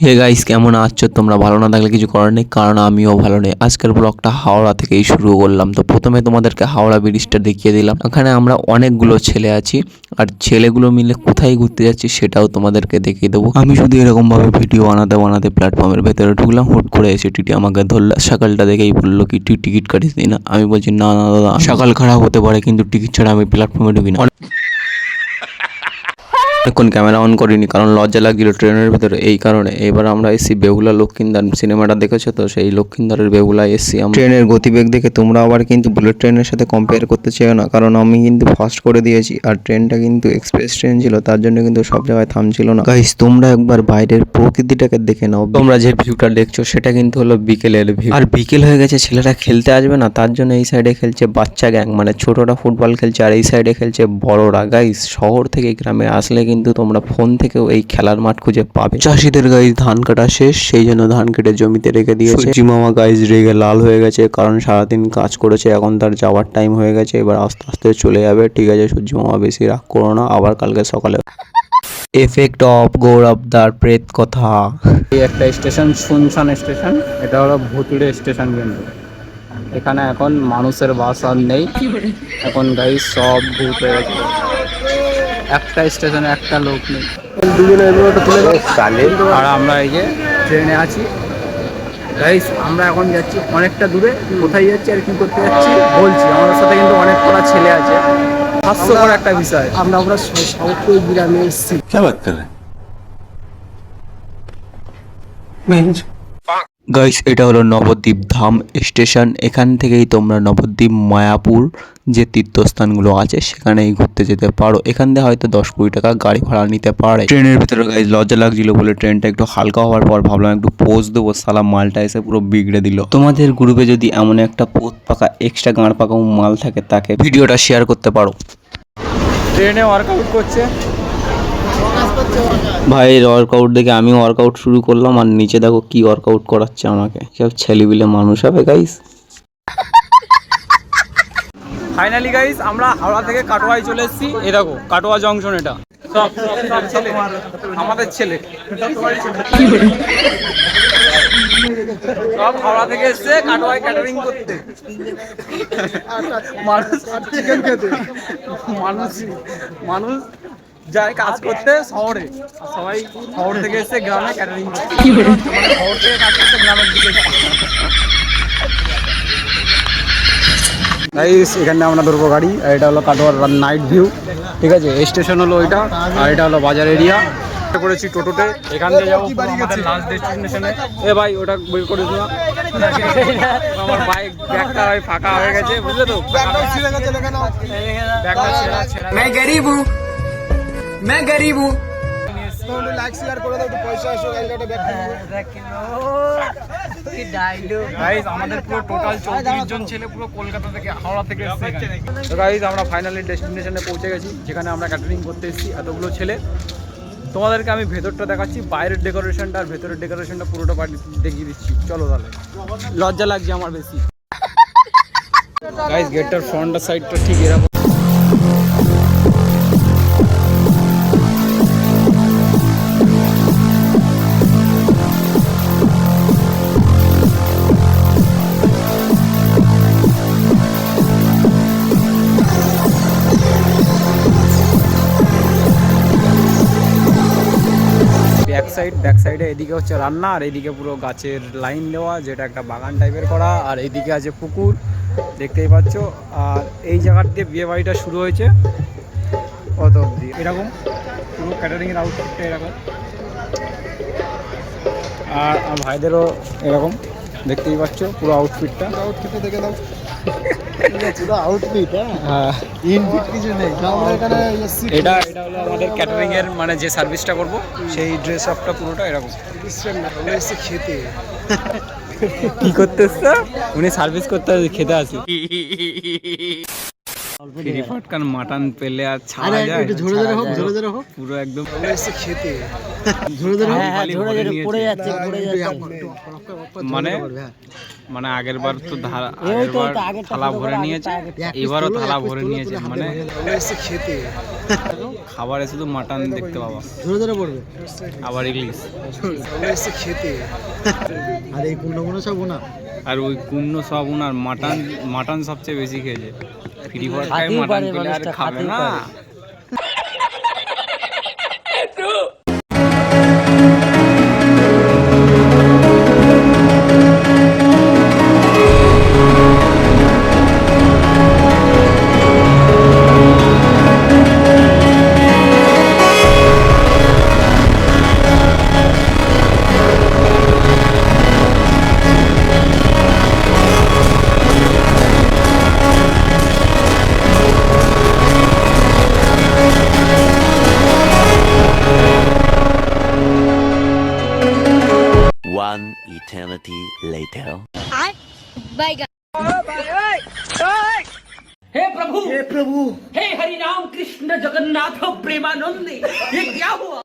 Hey guys কেমন আছো? তোমরা ভালো না থাকলে কিছু করার নেই, কারণ আমিও ভালো নেই। আজকের ব্লগটা হাওড়া থেকেই শুরু করলাম। তো প্রথমে তোমাদেরকে হাওড়া ব্রিজটা দেখিয়ে দিলাম। এখানে আমরা অনেকগুলো ছেলে আছি, আর ছেলেগুলো মিলে কোথায় ঘুরতে যাচ্ছি সেটাও তোমাদেরকে দেখিয়ে দেবো। আমি শুধু এরকমভাবে ভিডিও বানাতে বানাতে প্ল্যাটফর্মের ভেতরে ঢুকলাম। হুট করে এসে টিটি আমাকে ধরলো। সকালটা দেখেই বলল, কি তুই টিকিট কাটিস নি আমি বলছি, না না, দাদা সকাল খারাপ হতে পারে, কিন্তু টিকিট ছাড়া আমি প্ল্যাটফর্মে ঢুকি না। এখন ক্যামেরা অন করিনি কারণ লজ্জা লাগছিল ট্রেনের ভিতরে। এই কারণে এবার আমরা এসছি বেহুলা লক্ষ্মীন্দার সিনেমাটা দেখেছ তো? সেই লক্ষ্মীন্দারের বেহুলা এসছি আমরা। ট্রেনের গতিবেগ দেখে তোমরা আবার কিন্তু বুলেট ট্রেনের সাথে কম্পেয়ার করতে চেও না কারণ আমি কিন্তু ফাস্ট করে দিয়েছি আর ট্রেনটা কিন্তু এক্সপ্রেস ট্রেন ছিল তার জন্য কিন্তু সব জায়গায় থামছিল না। গাইস তোমরা একবার বাইরের প্রকৃতিটাকে দেখে নাও। তোমরা যে ভিউটা দেখছ সেটা কিন্তু হলো বিকেলের ভিউ আর বিকেল হয়ে গেছে ছেলেরা খেলতে আসবে না তার জন্য এই সাইডে খেলছে বাচ্চা গ্যাং মানে ছোটরা ফুটবল খেলছে আর এই সাইডে খেলছে বড়রা। গাইস শহর থেকে গ্রামে আসলে কিন্তু তোমরা ফোন থেকেও এই খেলার মাঠ খুঁজে পাবে। চাষিদের গাইস ধান কাটা শেষ সেই জন্য ধান কেটে জমিতে রেখে দিয়েছে। সূর্যি মামা গাইস রেগে লাল হয়ে গেছে কারণ সারাদিন কাজ করেছে এখন তার যাওয়ার টাইম হয়ে গেছে এবার আস্তে আস্তে চলে যাবে। ঠিক আছে সূর্যি মামা বেশি রাগ করো না আবার কালকে সকালে। এফেক্ট অফ গৌরব দার প্রেত কথা। এই একটা স্টেশন শুনশান স্টেশন এটা হলো ভুতুড়ে স্টেশন কিন্তু। এখানে এখন মানুষের বাস আর নেই। এখন গাড়ি সব ভূত হয়ে গেছে। একটা স্টেশনে একটা লোক নেই। আর আমরা এই যে ট্রেনে আছি। গাইস আমরা এখন যাচ্ছি অনেকটা দূরে। কোথায় যাচ্ছি আর কি করতে যাচ্ছি বলছি। আমাদের সাথে কিন্তু অনেক কটা ছেলে আছে। হাস্যকর একটা বিষয়। আমরা আমরা সাউথ গ্রামে এসেছি। গাইস এটা হলো নবদ্বীপ ধাম স্টেশন। এখান থেকেই তোমরা নবদ্বীপ মায়াপুর যে তীর্থস্থানগুলো আছে সেখানেই ঘুরতে যেতে পারো। এখান থেকে হয়তো দশ কুড়ি টাকা গাড়ি ভাড়া নিতে পারে। ট্রেনের ভিতরে গাইস লজ্জা লাগছিল বলে ট্রেনটা একটু হালকা হওয়ার পর ভাবলাম একটু পোজ দেবো। সালা মালটা এসে পুরো বিগড়ে দিল। তোমাদের গ্রুপে যদি এমন একটা পোত পাকা এক্সট্রা গাঁড় পাকা মাল থাকে তাকে ভিডিওটা শেয়ার করতে পারো। ট্রেনে ওয়ার্কআউট করছে। ভাই ওয়ার্কআউট দেখে আমি ওয়ার্কআউট শুরু করলাম আর নিচে দেখো কি ওয়ার্কআউট করাচ্ছে আমাকে। সব ছেলেবিলে মানুষ হবে গাইস ফাইনালি গাইস আমরা হাওড়া থেকে কাটোয়ায় চলে এসেছি। এ দেখো, কাটোয়া জংশন এটা। সব সব ছেলে। আমাদের ছেলে। সব হাওড়া থেকে এসছে কাটোয়ায় ক্যাটারিং করতে। মানুষ মানুষ মানুষ যায় কাজ করতে শহরে আর সবাই শহর থেকে এসে গ্রামে ক্যাটারিং করতে মানে শহর থেকে কাজ করতে গ্রামের দিকে যায়। গাইস এখানে আমরা ধরবো গাড়ি আর এটা হলো কাটোয়ার নাইট ভিউ ঠিক আছে স্টেশন হলো ওইটা আর এটা হলো বাজার এরিয়া করেছি টোটোতে এখান থেকে যাবো পুরো আমাদের লাস্ট ডেস্টিনেশনে এ ভাই ওটা বই করে দিও আমার বাইক ব্যাগটা ভাই ফাঁকা হয়ে গেছে বুঝলে তো ব্যাগটা ছেঁড়া ছেঁড়া मैं गरीब हूँ मैं गरीब हूँ লাইক শেয়ার করে দাও একটু পয়সা এসো গাড়িটা ব্যাক গাইজ আমাদের পুরো টোটাল চৌত্রিশ জন ছেলে পুরো কলকাতা থেকে হাওড়া থেকে এসেছে এখানে। তো গাইজ আমরা ফাইনালি ডেস্টিনেশনে পৌঁছে গেছি যেখানে আমরা ক্যাটারিং করতে এসেছি এতগুলো ছেলে তোমাদেরকে আমি ভেতরটা দেখাচ্ছি বাইরের ডেকোরেশনটা আর ভেতরের ডেকোরেশনটা পুরোটা বাড়ি দেখিয়ে দিচ্ছি চলো তাহলে লজ্জা লাগছে আমার বেশি গাইজ গেটটার ফ্রন্টের সাইডটা ঠিক এরকম ব্যাক সাইড ব্যাক সাইডে এদিকে হচ্ছে রান্না, আর এদিকে পুরো গাছের লাইন দেওয়া, যেটা একটা বাগান টাইপের করা, আর এদিকে আছে পুকুর, দেখতেই পাচ্ছ। আর এই জায়গার দিয়ে বিয়ে বাড়িটা শুরু হয়েছে কত অবধি? এরকম। পুরো ক্যাটারিংয়ের আউটফিটটা এরকম। আর ভাইদেরও এরকম। দেখতেই পাচ্ছ পুরো আউটফিটটা আউটফিটটা দেখে দাও। পুরো আউটফিট হ্যাঁ হ্যাঁ ইনফিট কিছু নেই আমরা এখানে এটা এটা হলো আমাদের ক্যাটারিং এর মানে যে সার্ভিসটা করব সেই ড্রেস আপটা পুরোটা এরকম খেতে কি উনি সার্ভিস করতে খেতে আসি ফ্রি মাটন পেলে আর ছাড়া যায় একটু ঝরে ঝরে হোক ঝরে ঝরে হোক পুরো একদম এসে খেতে ঝরে ঝরে হোক খালি ভরে নিয়েছে। যাচ্ছে পড়ে যাচ্ছে মানে মানে আগের বার তো আগের বার থালা ভরে নিয়েছে এবারও থালা ভরে নিয়েছে মানে খেতে। খাবারে শুধু মাটন দেখতে পাবো। ঝরে ঝরে পড়বে আবার ইংলিশ। খেতে। আর এই কুন্ড কুন্ড সব না আর ওই কুন্ন সব উনার মাটন মাটন সবচেয়ে বেশি খেয়েছে। ফ্রি মাটন পেলে আর খাবে না। eternity later. Bye हे प्रभु हे प्रभु हे हरि राम कृष्ण जगन्नाथ प्रेमानंद ये क्या हुआ